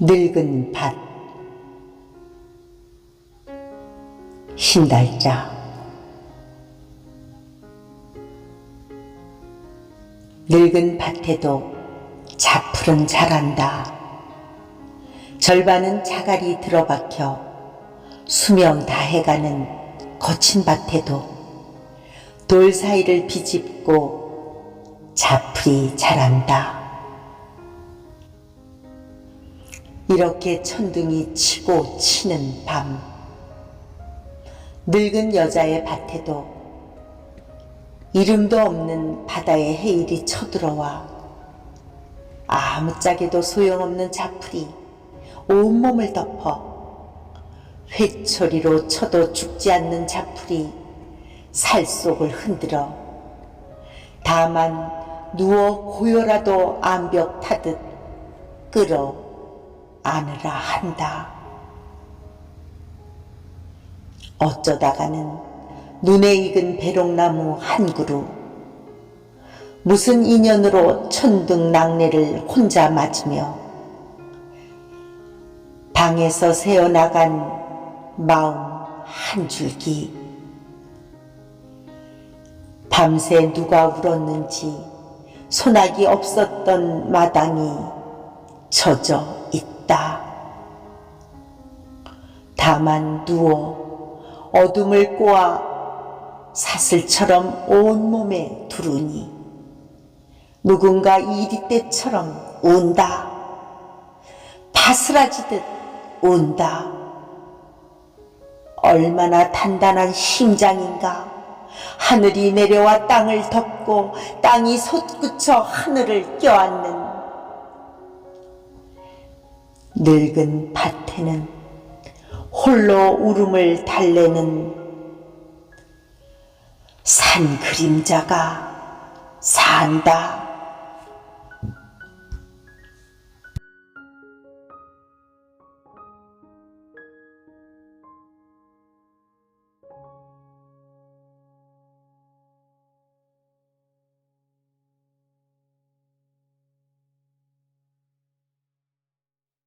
늙은 밭 신달자 늙은 밭에도 자풀은 자란다. 절반은 자갈이 들어박혀 수명 다해가는 거친 밭에도 돌 사이를 비집고 자풀이 자란다. 이렇게 천둥이 치고 치는 밤, 늙은 여자의 밭에도 이름도 없는 바다의 해일이 쳐들어와 아무짝에도 소용없는 자풀이 온몸을 덮어 회초리로 쳐도 죽지 않는 자풀이 살 속을 흔들어 다만 누워 고요라도 암벽 타듯 끌어 안으라 한다. 어쩌다가는 눈에 익은 배롱나무 한 그루 무슨 인연으로 천둥 낙례를 혼자 맞으며 방에서 새어나간 마음 한 줄기 밤새 누가 울었는지 소나기 없었던 마당이 젖어 있다. 다만 누워 어둠을 꼬아 사슬처럼 온몸에 두르니 누군가 이리 때처럼 운다. 바스라지듯 운다. 얼마나 단단한 심장인가. 하늘이 내려와 땅을 덮고 땅이 솟구쳐 하늘을 껴안는 늙은 밭에는 홀로 울음을 달래는 산 그림자가 산다.